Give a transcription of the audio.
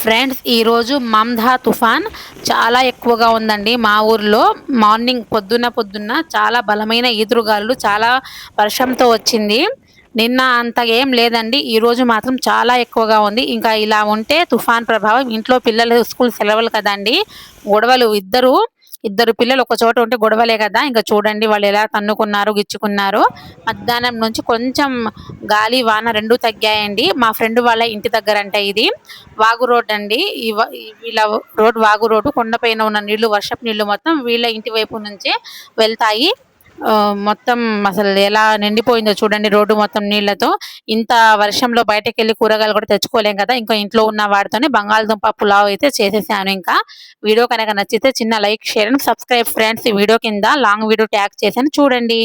Friends ఈరోజు మమ్ధా తుఫాన్ చాలా ఎక్కువగా ఉందండి. మా ఊర్లో మార్నింగ్ పొద్దున్న పొద్దున్న చాలా బలమైన ఈదురుగాలు చాలా వర్షంతో వచ్చింది. నిన్న అంత ఏం లేదండి. ఈరోజు మాత్రం చాలా ఎక్కువగా ఉంది. ఇంకా ఇలా ఉంటే తుఫాన్ ప్రభావం ఇంట్లో పిల్లలు స్కూల్ సెలవులు కదండి. గొడవలు ఇద్దరు ఇద్దరు పిల్లలు ఒక చోట ఉంటే గొడవలే కదా. ఇంకా చూడండి వాళ్ళు ఎలా తన్నుకున్నారు గిచ్చుకున్నారు. మధ్యాహ్నం నుంచి కొంచెం గాలి వాన రెండు తగ్గాయండి. మా ఫ్రెండ్ వాళ్ళ ఇంటి దగ్గర అంటే ఇది. వాగు రోడ్ అండి. ఈ వీళ్ళ రోడ్ వాగు రోడ్డు కొండపైన ఉన్న నీళ్ళు వర్షపు నీళ్ళు మొత్తం వీళ్ళ ఇంటి వైపు నుంచే వెళ్తాయి. మొత్తం అసలు ఎలా నిండిపోయిందో చూడండి రోడ్డు మొత్తం నీళ్ళతో ఇంత వర్షంలో బయటకు వెళ్ళి కూరగాయలు కూడా తెచ్చుకోలేం కదా. ఇంకా ఇంట్లో ఉన్న వాటితోనే బంగాళదుంప పులావ్ అయితే చేసేసాను ఇంకా. వీడియో కనుక నచ్చితే చిన్న like share and subscribe friends. ఈ వీడియో కింద లాంగ్ వీడియో ట్యాగ్ చేశాను. చూడండి.